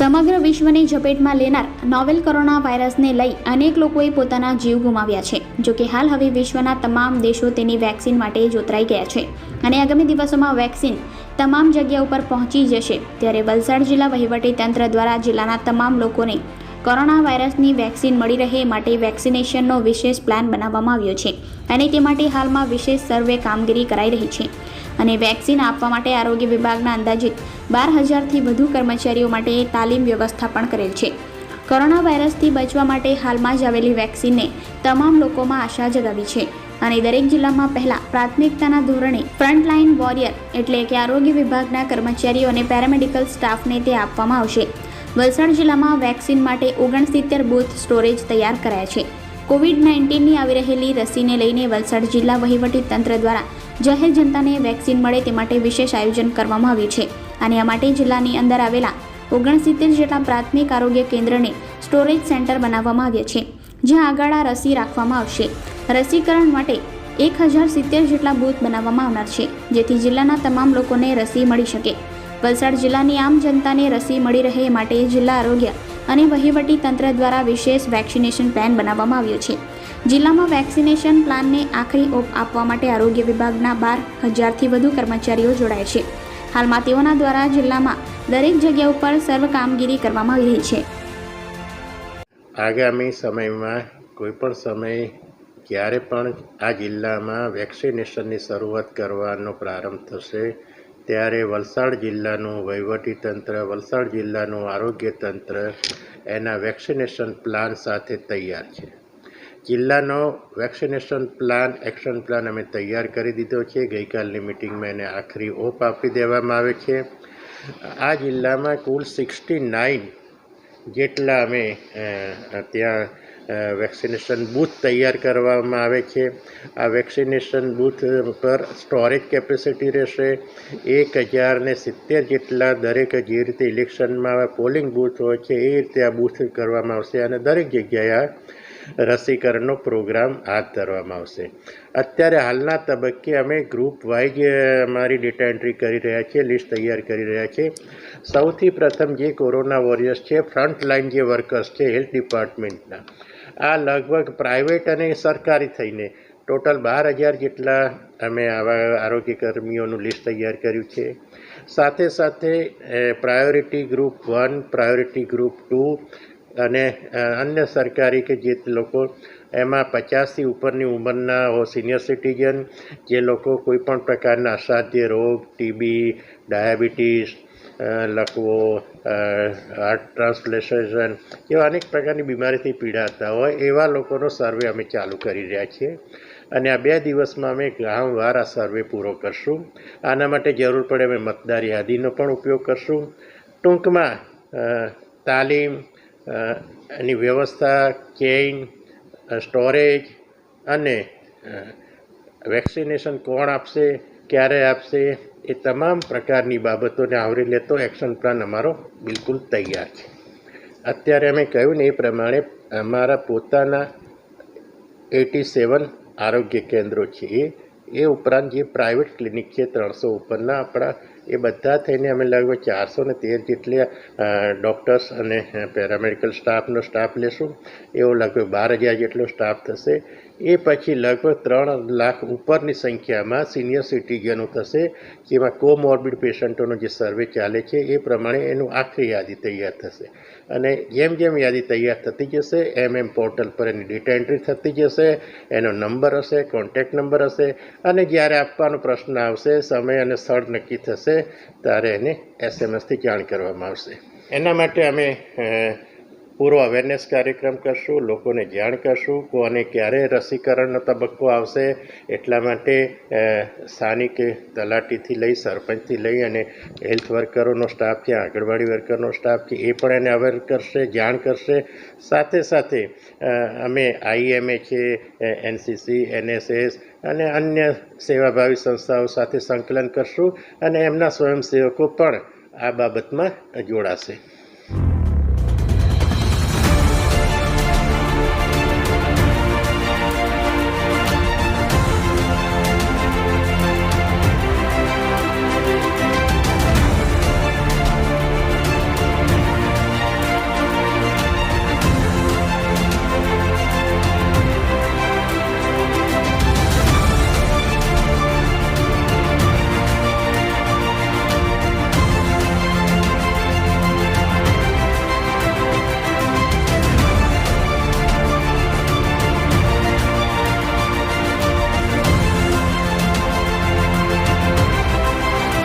સમગ્ર વિશ્વની ઝપેટમાં લેનાર નોવેલ કોરોના વાયરસને લઈ અનેક લોકોએ પોતાના જીવ ગુમાવ્યા છે. જોકે હાલ હવે વિશ્વના તમામ દેશો તેની વેક્સિન માટે જોતરાઈ ગયા છે અને આગામી દિવસોમાં વેક્સિન તમામ જગ્યા ઉપર પહોંચી જશે. ત્યારે વલસાડ જિલ્લા વહીવટી તંત્ર દ્વારા જિલ્લાના તમામ લોકોને કોરોના વાયરસની વેક્સિન મળી રહે માટે વેક્સિનેશનનો વિશેષ પ્લાન બનાવવામાં આવ્યો છે અને તે માટે હાલમાં વિશેષ સર્વે કામગીરી કરાઈ રહી છે. અને વેક્સિન આપવા માટે આરોગ્ય વિભાગના અંદાજિત બાર હજારથી વધુ કર્મચારીઓ માટે તાલીમ વ્યવસ્થા પણ કરેલ છે. કોરોના વાયરસથી બચવા માટે હાલમાં જ આવેલી વેક્સિનને તમામ લોકોમાં આશા જગાવી છે અને દરેક જિલ્લામાં પહેલાં પ્રાથમિકતાના ધોરણે ફ્રન્ટલાઇન વોરિયર એટલે કે આરોગ્ય વિભાગના કર્મચારીઓ અને પેરામેડિકલ સ્ટાફને તે આપવામાં આવશે. વલસાડ જિલ્લામાં વેક્સિન માટે ઓગણસિત્તેર બૂથ સ્ટોરેજ તૈયાર કરાયા છે. કોવિડ નાઇન્ટીનની આવી રહેલી રસીને લઈને વલસાડ જિલ્લા વહીવટી તંત્ર દ્વારા જાહેર જનતાને વેક્સિન મળે તે માટે વિશેષ આયોજન કરવામાં આવ્યું છે. અને આ માટે જિલ્લાની અંદર આવેલા ઓગણસિત્તેર જેટલા પ્રાથમિક આરોગ્ય કેન્દ્રને સ્ટોરેજ સેન્ટર બનાવવામાં આવ્યા છે, જ્યાં આગળ આ રસી રાખવામાં આવશે. રસીકરણ માટે એક હજાર સિત્તેર જેટલા બૂથ બનાવવામાં આવનાર છે, જેથી જિલ્લાના તમામ લોકોને રસી મળી શકે. વલસાડ જિલ્લાની આમ જનતાને રસી મળી રહે માટે જિલ્લા આરોગ્ય અને વહીવટી તંત્ર દ્વારા વિશેષ વેક્સિનેશન પ્લાન બનાવવામાં આવ્યો છે. જિલ્લામાં વેક્સિનેશન પ્લાનને આખરી ઓપ આપવા માટે આરોગ્ય વિભાગના બાર હજારથી વધુ કર્મચારીઓ જોડાય છે. હાલમાં તેઓના દ્વારા જિલ્લામાં દરેક જગ્યા ઉપર સર્વ કામગીરી કરવામાં આવી રહી છે. આગામી સમયમાં કોઈ પણ સમયે જ્યારે પણ આ જિલ્લામાં વેક્સિનેશનની શરૂઆત કરવાનો પ્રારંભ થશે, ત્યારે વલસાડ જિલ્લાનું વહીવટી તંત્ર, વલસાડ જિલ્લાનું આરોગ્ય તંત્ર એના વેક્સિનેશન પ્લાન સાથે તૈયાર છે. જિલ્લાનો વેક્સિનેશન પ્લાન, એક્શન પ્લાન અમે તૈયાર કરી દીધો છે. ગઈકાલની મિટિંગમાં એને આખરી ઓપ આપી દેવામાં આવે છે. આ જિલ્લામાં કુલ સિક્સટી નાઇન જેટલા અમે ત્યાં વેક્સિનેશન બૂથ તૈયાર કરવામાં આવે છે. આ વેક્સિનેશન બૂથ પર સ્ટોરેજ કેપેસિટી રહેશે. એક હજારને સિત્તેર જેટલા દરેક જે રીતે ઇલેક્શનમાં પોલિંગ બૂથ હોય છે, એ રીતે આ બૂથ કરવામાં આવશે અને દરેક જગ્યાએ આ રસીકરણનો પ્રોગ્રામ હાથ ધરવામાં આવશે. અત્યારે હાલના તબક્કે અમે ગ્રુપ વાઇઝ અમારી ડેટા એન્ટ્રી કરી રહ્યા છીએ લિસ્ટ તૈયાર કરી રહ્યા છીએ. સૌથી પ્રથમ જે કોરોના વોરિયર્સ છે ફ્રન્ટ લાઇન જે વર્કર્સ છે હેલ્થ ડિપાર્ટમેન્ટના આ લગભગ પ્રાઇવેટ અને સરકારી થઈને ટોટલ બાર હજાર જેટલા અમે આવા આરોગ્ય કર્મીઓનું લિસ્ટ તૈયાર કર્યું છે. સાથે સાથે priority group one priority group two અને અન્ય સરકારી કે જે લોકો, એમાં પચાસથી ઉપરની ઉંમરના સિનિયર સિટીઝન, જે લોકો કોઈપણ પ્રકારના અસાધ્ય રોગ, ટીબી, ડાયાબિટીસ લકવો હાર્ટ ટ્રાન્સપ્લેશન એવા અનેક પ્રકારની બીમારીથી પીડાતા હોય, એવા લોકોનો સર્વે અમે ચાલુ કરી રહ્યા છીએ. અને આ બે દિવસમાં અમે ગામવાર આ સર્વે પૂરો કરશું. આના માટે જરૂર પડે અમે મતદાર યાદીનો પણ ઉપયોગ કરશું. ટૂંકમાં તાલીમ એની વ્યવસ્થા કેઇન સ્ટોરેજ અને વેક્સિનેશન કોણ આપશે, ક્યારે આપશે, એ તમામ પ્રકારની બાબતોને આવરી લેતો એક્શન પ્લાન અમારો બિલકુલ તૈયાર છે. અત્યારે અમે કહ્યું ને એ પ્રમાણે અમારા પોતાના એટી સેવન આરોગ્ય કેન્દ્રો છે. એ ઉપરાંત જે પ્રાઇવેટ ક્લિનિક છે ત્રણસો ઉપરના આપણા, એ બધા થઈને અમે લગભગ ચારસો ને તેર જેટલા ડૉક્ટર્સ અને પેરામેડિકલ સ્ટાફનો સ્ટાફ લેશું. એવો લગભગ બાર હજાર જેટલો સ્ટાફ થશે. એ પછી લગભગ ત્રણ લાખ ઉપરની સંખ્યામાં સિનિયર સિટીઝનો થશે, જેમાં કોમોર્બિડ પેશન્ટોનો જે સર્વે ચાલે છે, એ પ્રમાણે એનું આખરી યાદી તૈયાર થશે. અને જેમ જેમ યાદી તૈયાર થતી જશે, એમ એમ પોર્ટલ પર એની ડેટા એન્ટ્રી થતી જશે, એનો નંબર હશે, કોન્ટેક્ટ નંબર હશે, અને જ્યારે આપવાનો પ્રશ્ન આવશે, સમય અને સ્થળ નક્કી થશે, ત્યારે એને એસએમએસથી જાણ કરવામાં આવશે. એના માટે અમે પૂરો અવેરનેસ કાર્યક્રમ કરશું, લોકોને જાણ કરશું, કોને ક્યારે રસીકરણનો તબક્કો આવશે, એટલા માટે સ્થાનિક તલાટીથી લઈ, સરપંચથી લઈ અને હેલ્થ વર્કરોનો સ્ટાફ છે આંગણવાડી વર્કરનો સ્ટાફ છે એ પણ એને અવેર કરશે, જાણ કરશે. સાથે સાથે અમે આઈએમએ છે એનસીસી એનએસએસ અને અન્ય સેવાભાવી સંસ્થાઓ સાથે સંકલન કરશું અને એમના સ્વયંસેવકો પણ આ બાબતમાં જોડાશે.